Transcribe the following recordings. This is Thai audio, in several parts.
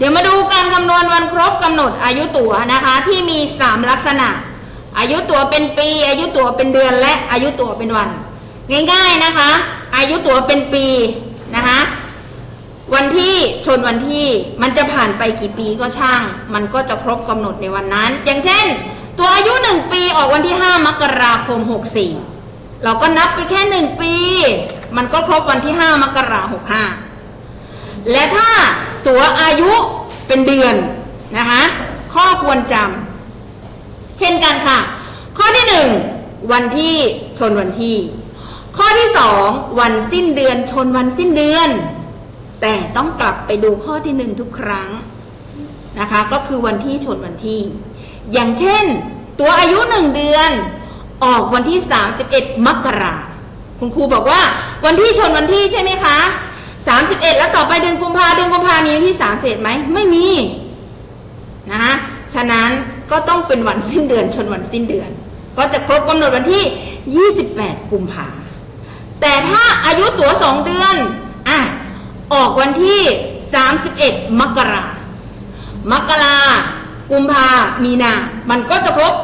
เดี๋ยวมาดูการคำนวณวันครบกำหนดอายุตั๋วนะคะที่มี 3 ลักษณะ อายุตั๋วเป็นปี อายุตั๋วเป็นเดือนและอายุตั๋วเป็นวัน ง่ายๆนะคะ อายุตั๋วเป็นปีนะคะวันที่ชนวันที่มันจะผ่านไปกี่ปีก็ช่าง มันก็จะครบกำหนดในวันนั้น อย่างเช่น ตัวอายุ 1 ปีออกวันที่ 5 มกราคม 64 เราก็นับไปแค่ 1 ปี มันก็ครบวันที่ 5 มกราคม 65 และถ้า ตัวอายุเป็นเดือนนะคะ ข้อควรจำเช่นกันค่ะ ข้อที่ 1 วันที่ชนวันที่ ข้อที่ 2 วันสิ้นเดือนชนวันสิ้นเดือน แต่ต้องกลับไปดูข้อที่หนึ่งทุกครั้งนะคะ ก็คือวันที่ชนวันที่ อย่างเช่น ตัวอายุหนึ่งเดือนออกวันที่ 31 มกราคุณครูบอกว่าวันที่ชนวันที่ใช่ไหมคะ 31 แล้วต่อไปเดือนกุมภาเดือนกุมภามีวันที่31ไหมไม่มีนะคะฉะนั้นก็ต้องเป็นวันสิ้นเดือนชนวันสิ้นเดือน ก็จะครบกำหนดวันที่ 28 กุมภาแต่ถ้าอายุตั๋ว 2 เดือนอะออกวันที่ 31 มกรามกรากุมภามีนา มันก็จะครบ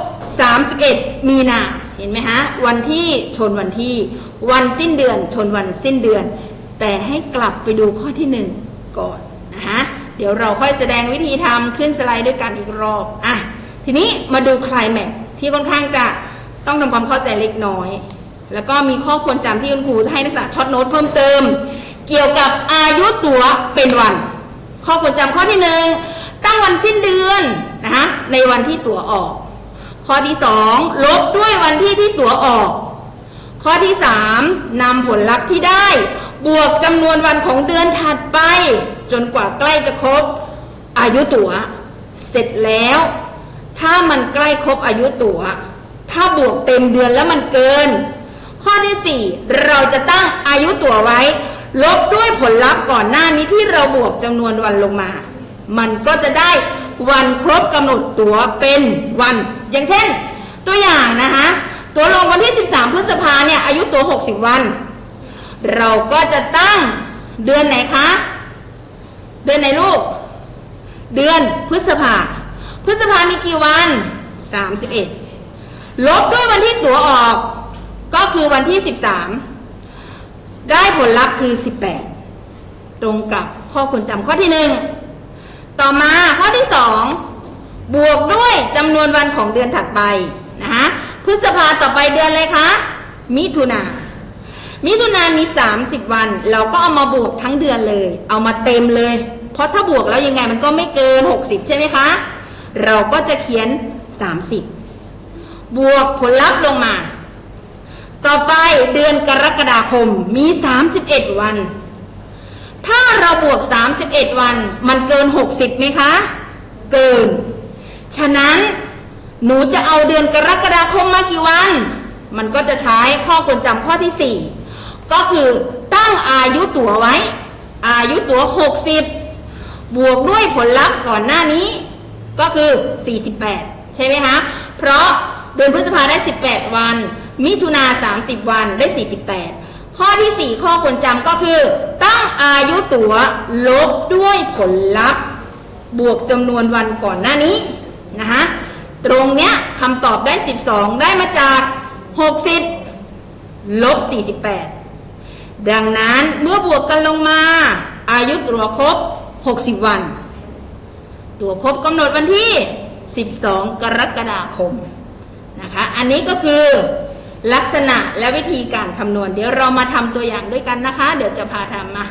31 มีนา เห็นไหมฮะ วันที่ชนวันที่ วันสิ้นเดือนชนวันสิ้นเดือน แต่ให้กลับไปดูข้อที่หนึ่งก่อนนะฮะเดี๋ยวเราค่อยแสดงวิธีทำขึ้นสไลด์ด้วยกันอีกรอบอะทีนี้มาดูคลายแม็กที่ค่อนข้างจะต้องทำความเข้าใจเล็กน้อย แล้วก็มีข้อควรจำที่คุณครูให้นักศึกษาช็อตโน้ตเพิ่มเติม เกี่ยวกับอายุตั๋วเป็นวัน ข้อควรจำข้อที่หนึ่งตั้งวันสิ้นเดือนนะคะในวันที่ตั๋วออก ข้อที่สองลบด้วยวันที่ที่ตั๋วออก ข้อที่สามนำผลลัพธ์ที่ได้ บวกจำนวนวันของเดือนถัดไป จนกว่าใกล้จะครบอายุตั๋ว เสร็จแล้ว ถ้ามันใกล้ครบอายุตั๋ว ถ้าบวกเต็มเดือนแล้วมันเกิน ข้อที่ 4 เราจะตั้งอายุตั๋วไว้ ลบด้วยผลลัพธ์ก่อนหน้านี้ที่เราบวกจำนวนวันลงมา มันก็จะได้วันครบกำหนดตั๋วเป็นวัน อย่างเช่น ตัวอย่างนะคะตัวลงวันที่ 13 พฤษภาเนี่ยอายุตั๋ว 60 วัน เราก็จะตั้งเดือนไหนคะ เดือนไหนลูก เดือนพฤษภา พฤษภามีกี่วัน 31 ลบด้วยวันที่ตั๋วออก ก็คือวันที่ 13 ได้ผลลัพธ์คือ 18 ตรงกับข้อควรจำข้อที่ 1 ต่อมาข้อที่ 2 บวกด้วยจำนวนวันของเดือนถัดไปนะคะพฤษภาต่อไปเดือนเลยคะ มิถุนา มิถุนามี 30 วัน เราก็เอามาบวกทั้งเดือนเลย เอามาเต็มเลย เพราะถ้าบวกแล้วยังไงมันก็ไม่เกิน 60 ใช่ไหมคะ เราก็จะเขียน 30 บวกผลลัพธ์ลงมา ต่อไปเดือนกรกฎาคมมี 31 วัน ถ้าเราบวก 31 วัน มันเกิน 60ไหมคะ เกิน ฉะนั้นหนูจะเอาเดือนกรกฎาคมมากี่วัน มันก็จะใช้ข้อควรจำข้อที่ 4 ก็คือตั้งอายุตั๋วไว้ อายุตั๋ว 60 บวกด้วยผลลัพธ์ก่อนหน้านี้ ก็คือ 48 ใช่ไหมคะ เพราะเดือนพฤษภาได้ 18 วัน มิถุนา30 วันได้ 48 ข้อที่ 4 ข้อควรจำก็คือ ตั้งอายุตั๋วลบด้วยผลลัพธ์ บวกจำนวนวันก่อนหน้านี้นะคะตรงเนี้ยคำตอบได้ 12 ได้มาจาก 60 ลบ 48 ดังนั้นเมื่อบวกกันลงมา อายุตัวครบ 60 วัน ตัวครบกำหนดวันที่ 12 กรกฎาคมนะคะอันนี้ก็คือลักษณะและวิธีการคำนวณ เดี๋ยวเรามาทำตัวอย่างด้วยกันนะคะ เดี๋ยวจะพาทำมา